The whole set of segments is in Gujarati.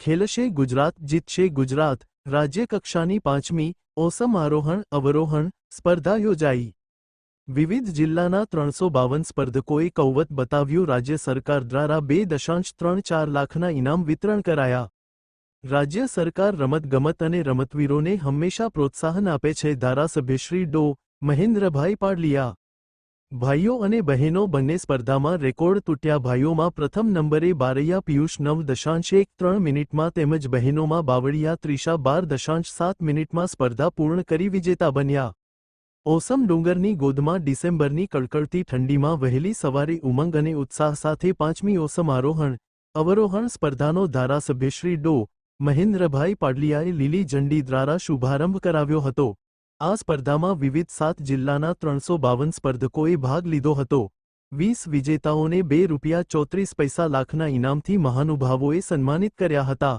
ખેલશે ગુજરાત જીતશે ગુજરાત રાજ્ય કક્ષાની પાંચમી ઓસમ આરોહણ અવરોહણ સ્પર્ધા યોજાઈ વિવિધ જિલ્લાના ત્રણસો બાવન સ્પર્ધકોએ કૌવત બતાવ્યું રાજ્ય સરકાર દ્વારા બે દશાંશ ત્રણ ચાર લાખના ઇનામ વિતરણ કરાયા રાજ્ય સરકાર રમતગમત અને રમતવીરોને હંમેશા પ્રોત્સાહન આપે છે ધારાસભ્યશ્રી ડો મહેન્દ્રભાઈ પાડલિયા ભાઈઓ અને બહેનો બંને સ્પર્ધામાં રેકોર્ડ તૂટ્યા. ભાઈઓમાં પ્રથમ નંબરે બારૈયા પિયુષ નવ દશાંશ એક ત્રણ મિનિટમાં તેમજ બહેનોમાં બાવળિયા ત્રિષા બાર દશાંશ સાત મિનિટમાં સ્પર્ધા પૂર્ણ કરી વિજેતા બન્યા. ઓસમ ડુંગરની ગોદમાં ડિસેમ્બરની કડકડતી ઠંડીમાં વહેલી સવારે ઉમંગ અને ઉત્સાહ સાથે પાંચમી ઓસમ આરોહણ, અવરોહણ સ્પર્ધાનો ધારાસભ્યશ્રી ડો. મહેન્દ્રભાઈ પાડલિયાએ લીલી ઝંડી દ્વારા શુભારંભ કરાવ્યો હતો. આ સ્પર્ધામાં વિવિધ સાત જિલ્લાના ત્રણસો બાવન સ્પર્ધકોએ ભાગ લીધો હતો. વીસ વિજેતાઓને બે રૂપિયા ચોત્રીસ પૈસા લાખના ઇનામથી મહાનુભાવોએ સન્માનિત કર્યા હતા.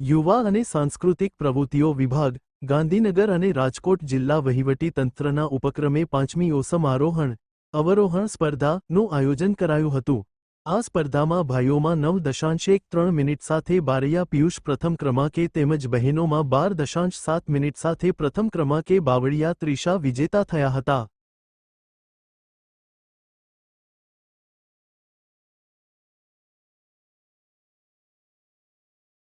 યુવા અને સાંસ્કૃતિક પ્રવૃત્તિઓ વિભાગ, ગાંધીનગર અને રાજકોટ જિલ્લા વહીવટી તંત્રના ઉપક્રમે પાંચમી ઓસમ આરોહણ અવરોહણ સ્પર્ધાનું આયોજન કરાયું હતું. આ સ્પર્ધામાં ભાઈઓમાં નવ દશાંશ એક ત્રણ મિનિટ સાથે બારૈયા પિયુષ પ્રથમ ક્રમાંકે તેમજ બહેનોમાં બાર દશાંશ સાત મિનિટ સાથે પ્રથમ ક્રમાંકે બાવળિયા ત્રિષા વિજેતા થયા હતા.